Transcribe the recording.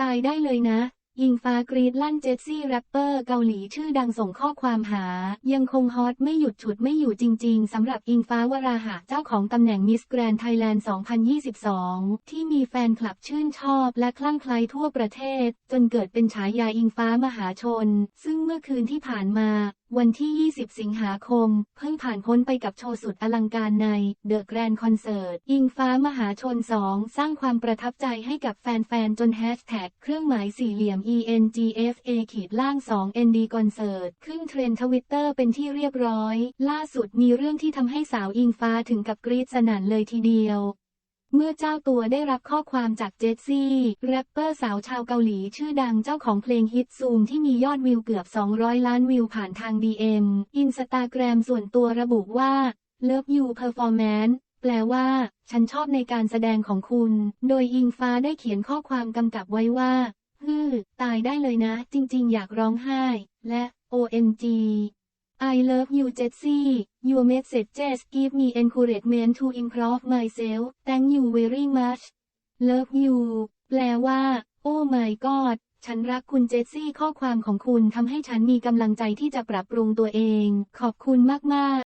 ตายได้เลยนะ ยิงฟ้ากรีดลั่นเจสซี่แรปเปอร์เกาหลีชื่อดังส่งข้อความหา ยังคงฮอตไม่หยุดฉุดไม่อยู่จริง ๆสำหรับอิงฟ้าวราหะเจ้าของตำแหน่งมิสแกรนไทยแลนด์ 2022 ที่มีแฟนคลับชื่นชอบและคลั่งไคล้ทั่วประเทศ จนเกิดเป็นฉายาอิงฟ้ามหาชน ซึ่งเมื่อคืนที่ผ่านมา วันที่ 20 สิงหาคม เพิ่งผ่านพ้นไปกับโชว์สุดอลังการใน The Grand Concert อิงฟ้ามหาชน 2 สร้างความประทับใจให้กับแฟนๆ จนแฮชแท็กเครื่องหมายสี่เหลี่ยม ENGFA ขีดล่าง 2 ND Concert ขึ้นเทรนทวิตเตอร์เป็นที่เรียบร้อย ล่าสุดมีเรื่องที่ทำให้สาวอิงฟ้าถึงกับกรี๊ดสนั่นเลยทีเดียว เมื่อเจ้าตัวได้รับข้อความจากเจสซี่ แรปเปอร์สาวชาวเกาหลีชื่อดังเจ้าของเพลงฮิตซูมที่มียอดวิวเกือบ 200 ล้านวิวผ่านทาง DM อินสตาแกรมส่วนตัวระบุว่า Love You Performance แปลว่า ฉันชอบในการแสดงของคุณ โดยอิงฟ้าได้เขียนข้อความกำกับไว้ว่าฮือตายได้เลยนะ จริง ๆ อยากร้องไห้ และ OMG I love you Jessie Your messages give me encouragement to improve myself Thank you very much Love you แปลว่า Oh my god ฉันรักคุณเจสซี่ข้อความของคุณทำให้ฉันมีกำลังใจที่จะปรับปรุงตัวเอง ขอบคุณมาก ๆ